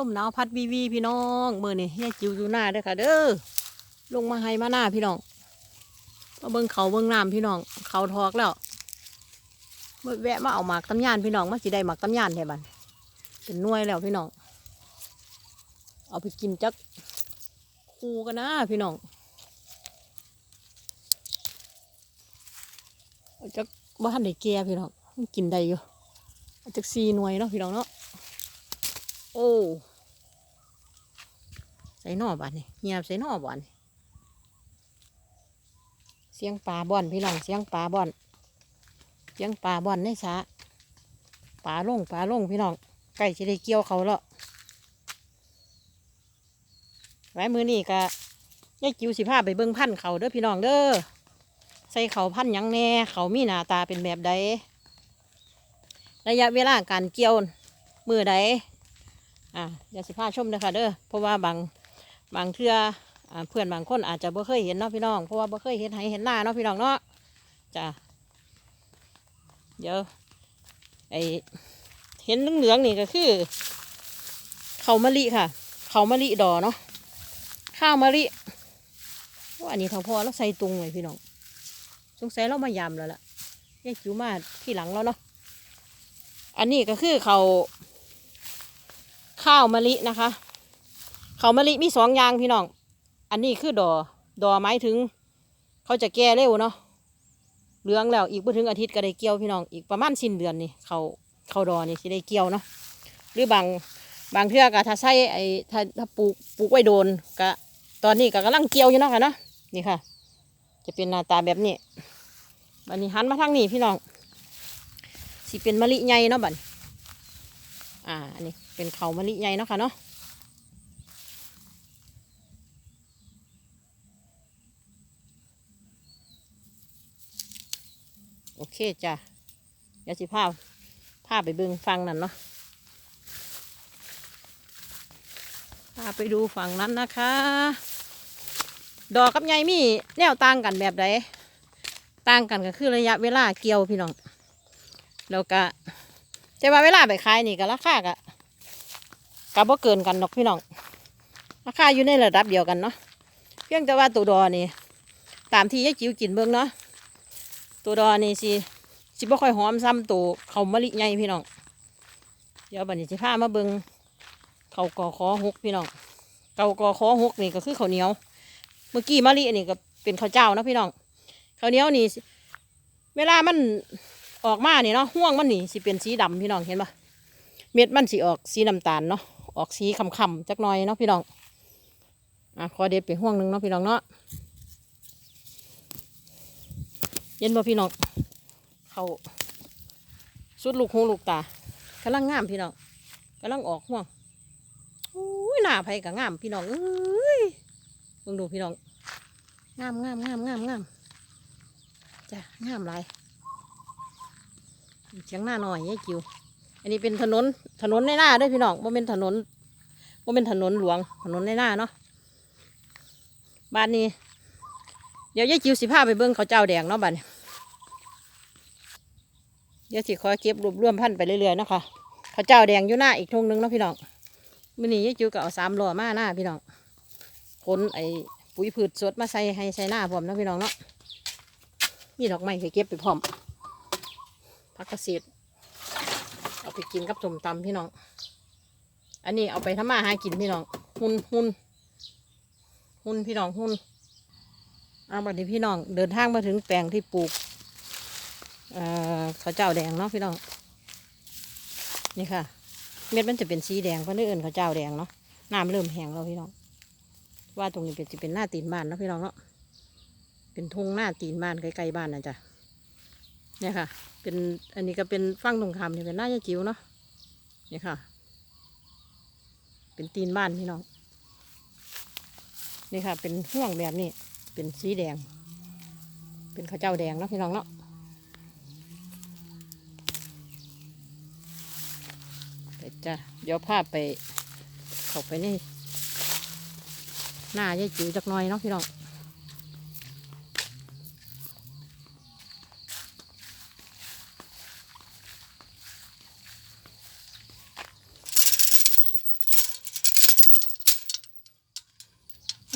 ลมหนาวพัดวีวีพี่น้องเมื่อนี่แย่จิ๋วอยู่หน้าเด้อค่ะ เด้อลงมาให้มาหน้าพี่น้องมาเบิ่งเขาเบิ่งน้ำพี่น้อง เขาทอกแล้วมาแวะมาเอาหมากตำยานพี่น้องมาสิได้หมากตำยานแท้บัดเป็นน่วยแล้วพี่น้อง เอาไปกินจักคูกันนะพี่น้องจักบ้านได้แก่พี่น้องกินได้อยู่จักซีหน่วยเนาะพี่น้องเนาะโอ้ ส่น่อบานนี่เงียบใส่น่อบานนี่เสียงปลาบ่อนพี่น้องเสียงปลาบ่อนเสียงปลาบ่อนในสระปลาลงปลาลงพี่น้องใกล้จะได้เกี่ยวเขาแล้วไว้มือนี่ก็ยายจิ๋วสิพาไปเบิ่งพันเขาเด้อพี่น้องเด้อใส่เขาพันยังแน่เขามีหน้าตาเป็นแบบใดระยะเวลาการเกี่ยวมือใดอ่าเดี๋ยวสิพาชมเลยค่ะเด้อเพราะว่าบาง บางเทื่ออ่าเพื่อนบางคนอาจจะบ่เคยเห็นเนาะพี่น้อง เพราะว่าบ่เคยเห็นให้เห็นหน้าเนาะพี่น้องเนาะจ้ะเดี๋ยวไอเห็นเหลืองๆนี่ก็คือเขามะลิค่ะ เขามะลิดอเนาะข้าวมะลิว่าอันนี้เท่าพอแล้วใส่ตุงเลยพี่น้องสงสัยเรามายำแล้วล่ะยายจิ๋วมาที่หลังแล้วเนาะอันนี้ก็คือเขาข้าวมะลินะคะ ข้าวมะลิมีสองอย่างพี่น้อง อันนี้คือดอ ดอหมายถึง เขาจะแก่เร็วเนาะเหลืองแล้วอีกไม่ถึงอาทิตย์ก็ได้เกี่ยวพี่น้องอีกประมาณสิ้นเดือนนี่เขาเขาดอนี่สิได้เกี่ยวเนาะหรือบางบางเทื่อก็ถ้าใส่ไอ้ถ้าถ้าปลูกปลูกไว้โดนก็ตอนนี้ก็กำลังเกี่ยวอยู่เนาะค่ะเนาะนี่ค่ะ จะเป็นหน้าตาแบบนี้บันนี้หันมาทางนี้พี่น้องสิเป็นมะลิใหญ่เนาะบันอ่าอันนี้เป็นเขามะลิใหญ่เนาะค่ะเนาะ โอเคจ้ะเดี๋ยวสิพาพาไปเบิ่งฟังนั่นเนาะพาไปดูฝั่งนั้นนะคะ ดอกกับใหญ่มีแนวต่างกันแบบใดต่างกันก็คือระยะเวลาเกี่ยวพี่น้องแล้วก็แต่ว่าเวลาไปขายนี่ก็ราคาก็ก็บ่เกินกันดอกพี่น้องราคาอยู่ในระดับเดียวกันเนาะเพียงแต่ว่าตัวดอนี่ตามที่ยายจิ๋วกินเบิ่งเนาะ ตัวดอนี่สิสิบ่ค่อยหอมซ้ำตัวเขามะลิใหญ่พี่น้องเดี๋ยวบัดนี้สิพามาเบิงเขากอคอหกพี่น้องเกากอคอหกนี่ก็คือข้าวเหนียว เมื่อกี้มะลินี่ก็เป็นข้าวเจ้านะพี่น้องข้าวเหนียวนี่เวลามันออกมาเนี่เนาะห่วงมันนี่สิเป็นสีดำพี่น้องเห็นปะเม็ดมันสิออกสีน้ำตาลเนาะออกสีคำๆจักหน่อยเนาะพี่น้องอะขอเด็ดไปห่วงหนึ่งเนาะพี่น้องเนาะ เย็นบ่พี่น้องเขาสุดลูกหูลูกตากำลังงามพี่น้องกำลังออกห่วงอุ้ยหน้าไผกับงามพี่น้องเอ้ยเบิ่งดูพี่น้องงามงามงามงามงามจ้ะงามหลายเชียงหน้าหน่อยยายจิวอันนี้เป็นถนนถนนในหน้าด้วยพี่น้องว่าเป็นถนนว่าเป็นถนนหลวงถนนในหน้าเนาะบ้านนี้ เดี๋ยวยายจิวสิพาไปเบิ้งเขาเจ้าแดงเนาะบ้านเดี๋ยวสิคอยเก็บรวบรวมพันไปเรื่อยๆนะคะเขาเจ้าแดงอยู่หน้าอีกทงหนึงเนาะพี่น้องมื่อนี้ยายจิวก็เอาสามล้อมาหน้าพี่น้องขนไอ้ปุ๋ยพืชสดมาใส่ให้ใส่หน้าพร้อมเนาะพี่น้องเนาะมีดอกไม้ไปเก็บไปพร้อมผักเกษตรเอาไปกินกับสมตำพี่น้อง อันนี้เอาไปทำมาหากินพี่น้อง หุ่นหุ่นหุ่นพี่น้องหุ่น เอาบัดนี้พี่น้องเดินทางมาถึงแปลงที่ปลูกเอ่อข้าวเจ้าแดงเนาะพี่น้อง นี่ค่ะ เม็ดมันจะเป็นสีแดงเพราะนี่เอื่นข้าวเจ้าแดงเนาะน้ำเริ่มแห้งแล้วพี่น้อง ว่าตรงนี้เป็นจะเป็นหน้าตีนบ้านนะพี่น้องเนาะเป็นทุ่งหน้าตีนบ้านใกล้ๆบ้านนะจ๊ะเนี่ยค่ะ เป็นอันนี้ก็เป็นฟังตรงคำนี่เป็นหน้ายาจิ๋วเนาะเนี่ยค่ะ เป็นตีนบ้านพี่น้องนี่ค่ะ เป็นห่วงแบบนี้ เป็นสีแดง เป็นข้าวเจ้าแดงเนาะพี่น้องเนาะเดี๋ยวจะเดี๋ยวภาพไปเข้าไปนี่หน้ายายจิ๋วจักหน่อยเนาะพี่น้อง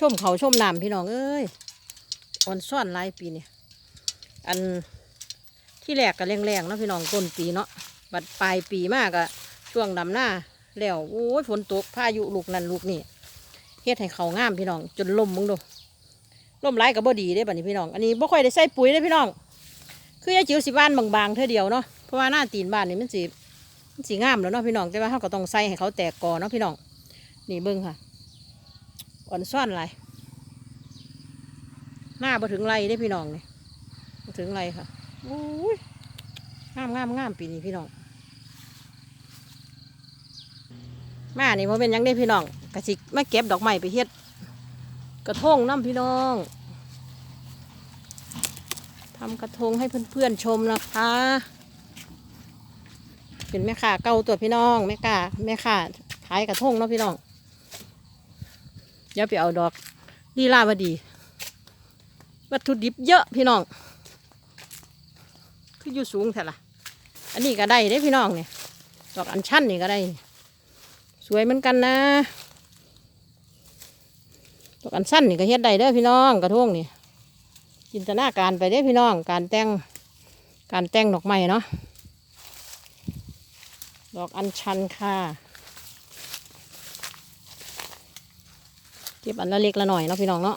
ชมเขาชมน้ำพี่น้องเอ้ยอ่อนซ่อนหลายปีเนี่ยอันที่แรกก็แรงๆเนาะพี่น้องต้นปีเนาะบัดปลายปีมากอะช่วงดำหน้าแล้วโอ้ยฝนตกพายุลูกนั่นลูกนี่เฮ็ดให้เขางามพี่น้อง จนล่มมึงดูล่มหลายกับบ่ดีเด้บัดนี้พี่น้อง อันนี้บ่ค่อยได้ใส่ปุ๋ยเด้พี่น้อง คือยายจิ๋วสิบ้านบางๆเท่าเดียวเนาะเพราะว่าหน้าตีนบ้านนี่มันสิมันสิงามแล้วเนาะพี่น้องแต่ว่าเขาก็ต้องใส่ให้เขาแตกกอเนาะพี่น้อง นี่เบิ้งค่ะ อ่อนซ่อนไรหน้าบ่ถึงไรได้พี่น้องนี่บ่ถึงไรค่ะโอ้ยงามงามงามปีนี้พี่น้องมานี่พอเป็นยังได้พี่น้องกะสิมาเก็บดอกไม้ไปเฮ็ดกระทงน้ำพี่น้องทำกระทงให้เพื่อนๆชมนะคะเป็นแม่ค้าเก่าตัวพี่น้องแม่ค้าแม่ค้าขายกระทงเนาะพี่น้อง เดี๋ยวไปเอาดอกลีลาวดี วัตถุดิบเยอะพี่น้อง คืออยู่สูงแท้ละอันนี้ก็ได้ได้พี่น้องเนี่ยดอกอัญชันนี่ก็ได้ สวยเหมือนกันนะดอกอัญชันนี่ก็เฮ็ดได้เด้อพี่น้องกระทงนี่จินตนาการไปเด้อพี่น้อง การแต่งการแต่งดอกไม้เนาะดอกอัญชันค่ะ ก็บอันละเล็กละหน่อยเนาะพี่น้องเนาะ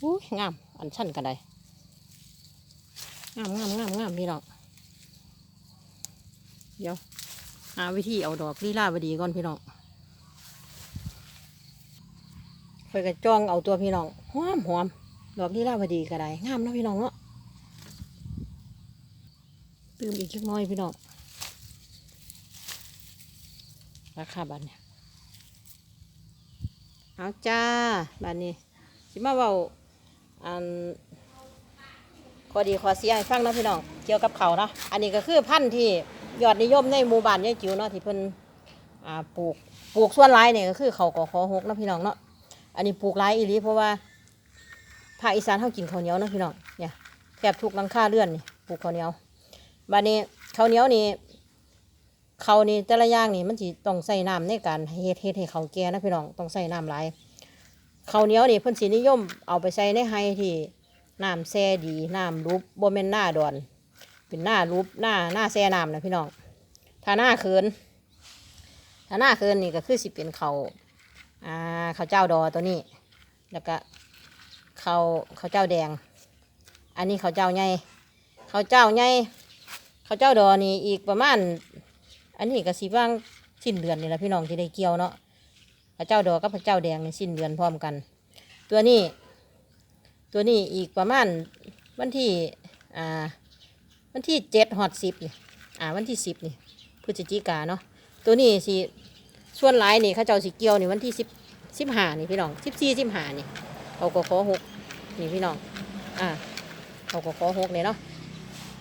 อู้งาม อันชั้นกันได้งามงามงามงามพี่น้อง เดี๋ยวหาวิธีเอาดอกลีลาวดีก่อนพี่น้องคอยกระจ้องเอาตัวพี่น้องหอมหอมดอกลีลาวดีก็ได้งามเนาะพี่น้องเนาะตื่มอีกสักหน้อยพี่น้องราคาบัตรเนี่ย เอาจ้าบานนี้สิมาเว้าอันข้อดีข้อเสียให้ฟังนะพี่น้องเกี่ยวกับเขาเนาะอันนี้ก็คือพันธุ์ที่ยอดนิยมในหมู่บ้านยายจิ๋วเนาะที่เพิ่นอ่าปลูกปลูกส่วนหลายเนี่ยก็คือเขาวกอขอหกนะพี่น้องเนาะอันนี้ปลูกหลายอีหลีเพราะว่าภาคอีสานเขากินข้าวเหนียวนะพี่น้องเนี่ยแทบทุกหลังคาเรื่อนนี่ปลูกข้าวเหนียวบานนี้ข้าวเหนียวนี่ เขานี่แต่ละอย่างนี่มันสิต้องใส่น้ำในการเฮ็ดเฮ็ดให้เขาแก่นะพี่น้องต้องใส่น้ำหลายข้าวเหนียวนี่เพิ่นสินิยมเอาไปใส่ในไฮที่น้ำแช่ดีน้ำรูปบ่แม่นหน้าดอน เป็นหน้ารูปหน้าหน้าแช่น้ำนะพี่น้องถ้าหน้าเคินถ้าหน้าเคินนี่ก็คือสิเป็นเขาอ่าข้าเจ้าดอตัวนี้ แล้วก็เขาวข้าเจ้าแดง อันนี้เขาเจ้าใหญ่ข้าเจ้าใหญ่ข้าเจ้าดอนี่อีกประมาณ อันนี้ก็สิว่างสิ้นเดือนนี่แหละพี่น้องที่ได้เกี่ยวเนาะพระเจ้าดอกกับพระเจ้าแดงในสิ้นเดือนพร้อมกัน ตัวนี้ ตัวนี้อีกประมาณวันที่อ่าวันที่เจ็ดหอดสิบนี่อ่าวันที่สิบนี่พฤศจิกาเนาะตัวนี้สิส่วนหลายนี่ข้าเจ้าสิเกี่ยวนี่วันที่สิบสิบห้านี่พี่น้องสิบสี่สิบห้านี่เขาก็ขอหกนี่พี่น้องอ่าเขาก็ขอหกเนี่ยเนาะ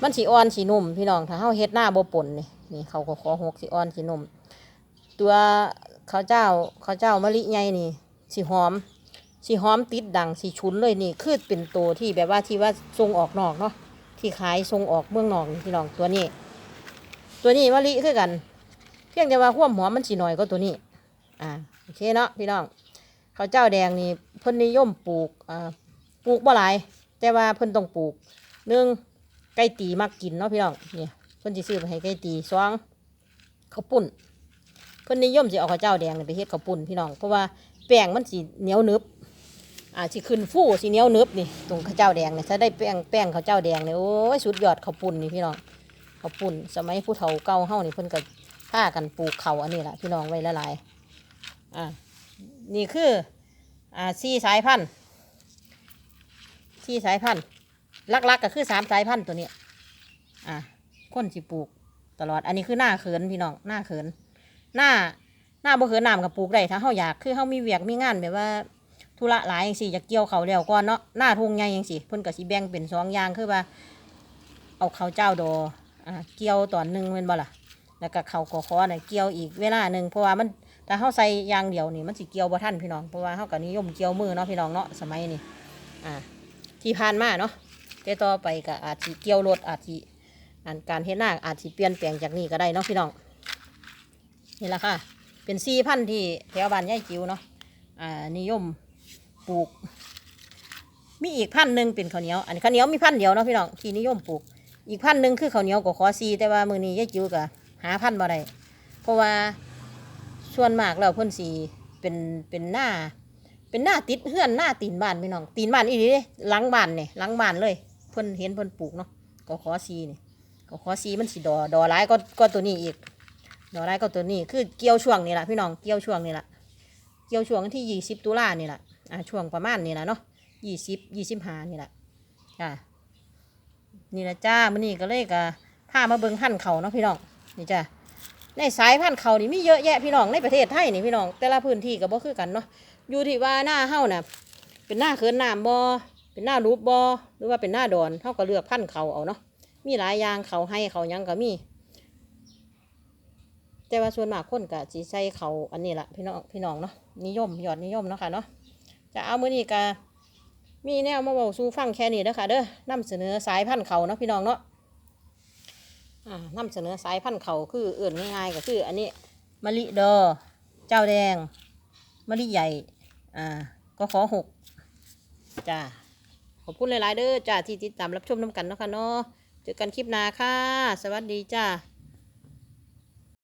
มันสีอ่อนสีนุ่มพี่น้องถ้าเฮาเฮ็ดหน้าโบปนนี่นี่เขาก็ขอหกสีอ่อนสีนุ่ม ตัวข้าวเจ้าข้าวเจ้ามะลิใหญ่นี่สีหอมสีหอมติดดังสีชุนเลยนี่คือเป็นตัวที่แบบว่าที่ว่าทรงออกนอกเนาะที่ขายทรงออกเมืองนอกนี่พี่น้องตัวนี้ ตัวนี้มะลิคือกัน เพียงแต่ว่าควมหอมมันสีหน่อยก็ตัวนี้ อ่าโอเคเนาะพี่น้องข้าวเจ้าแดงนี่เพิ่นนิยมปลูกอ่าปลูกบ่หลายแต่ว่าเพิ่นต้องปลูกหนึ่ง ไก่ตีมักกินเนาะพี่น้องเนี่ยเพิ่นสิซื้อไปให้ไก่ตีสองข้าวปุ้นเพิ่นนิยมสิเอาข้าวเจ้าแดงนี่ไปเฮ็ดข้าวปุ้นพี่น้องเพราะว่าแป้งมันสิเหนียวนึบอ่าสิขึ้นฟูสิเหนียวนึบนี่ตรงข้าวเจ้าแดงเนี่ยถ้าได้แป้งแป้งข้าวเจ้าแดงเนี่ยโอ้ยสุดยอดข้าวปุ้นนี่พี่น้องข้าวปุ้นสมัยผู้เฒ่าเก่าเฮานี่เพิ่นก็พากันปลูกข้าอันนี้แหละพี่น้องไว้ละลายอ่านี่คืออ่าสี่สายพันธุ์สี่สายพันธุ์ ลักๆกก็คือสามสายพันธุ์ตัวนี้ อ่าคนสิปลูกตลอด อันนี้คือหน้าเขินพี่น้องหน้าเขิน หน้าหน้าบ่เขือน้ำกับปลูกได้ถ้าเฮาอยากคือเฮามีเวียกมีงานแบบว่าธุระหลายจังซี่อยากเกี่ยวเขาวแล้วก่อนเนาะหน้าทุ่งใหญ่จังซี่เพิ่นก็สิแบ่งเป็นสองอย่างคือว่า เอาเขาเจ้าดออ่าเกี่ยวตอนหนึงแม่นบ่ล่ะแล้วก็เขาวกอคอน่ะเกี่ยวอีกเวลาหนึ่งเพราะว่ามันถ้าเฮาใส่ยางเดียวนี่มันสิเกี่ยวบ่ทันพี่น้องเพราะว่าเฮาก็นิยมเกี่ยวมือเนาะพี่น้องเนาะสมัยนี้อ่าที่ผ่านมาเนาะ แต่ต่อไปก็อาจสิเกี่ยวรถอาจสิอันการเฮ็ดนาอาจสิเปลี่ยนแปลงจากนี้ก็ได้เนาะพี่น้องนี่แหละค่ะ เป็นสี่พันธุ์ที่แถวบ้านยายจิ๋วเนาะอ่านิยมปลูก มีอีกพันธุ์หนึ่งเป็นข้าวเหนียว อันข้าวเหนียวมีพันธุ์เดียวเนาะพี่น้องที่นิยมปลูก อีกพันธุ์หนึ่งคือข้าวเหนียวกับขอซีแต่ว่ามือนี้ยายจิ๋วก็หาพันธุ์บ่ได้เพราะว่าส่วนมากแล้วเพิ่นสีเป็นเป็นหน้าเป็นหน้าติดเฮือนหน้าตีนบ้านพี่น้องตีนบ้านอีหลีเด้หลังบ้านเนี่ยหลังบ้านเลย พิ่นเห็นเพิ่นปลูกเนาะก็ขอซีนี่ก็ขอซีมันสิดอดอร้ายก็ก็ตัวนี้อีก ดอร้ายก็ตัวนี้คือเกี่ยวช่วงนี่แหละพี่น้องเกี่ยวช่วงนี่แหละเกี่ยวช่วงที่ยี่สิบตุลานี่แหละอ่าช่วงประมาณนี้แหละเนาะยี่สิบยี่สิบห้านี่แหละจ้านี่แหละจ้ามื้อนี้ก็เลยก็พามาเบิ่งพันเขาเนาะพี่น้องนี่จ้าในสายพันธุ์เขานี่มีเยอะแยะพี่น้องในประเทศไทยนี่พี่น้องแต่ละพื้นที่ก็บ่คือกันเนาะอยู่ที่ว่าหน้าเฮาน่ะเป็นหน้าเขินน้ำบ่ เป็นหน้ารูปบ่หรือว่าเป็นหน้าดอนเฮาก็เลือกพันเขาเอาเนาะมีหลายอย่างเขาให้เขายังก็มี แต่ว่าส่วนมากคนก็สิใส่เขาอันนี้ละพี่น้องพี่น้องเนาะนิยมยอดนิยมเนาะค่ะเนาะจะเอามื้อนี้ก็มีแนวมาเว้าสู่ฟังแค่นี้เด้อค่ะเด้อนำเสนอสายพันธุ์เขาเนาะพี่น้องเนาะอ่านำเสนอสายพันธุ์เขาคือเอื่นง่ายๆก็คือ อันนี้มะลิดอ เจ้าแดงมะลิใหญ่ อ่าก็ขอหกจ้า ขอบคุณหลาย ๆ เด้อจ้าที่ติดตามรับชมน้ำกันเนาะค่ะเนาะเจอกันคลิปหน้าค่ะ สวัสดีจ้า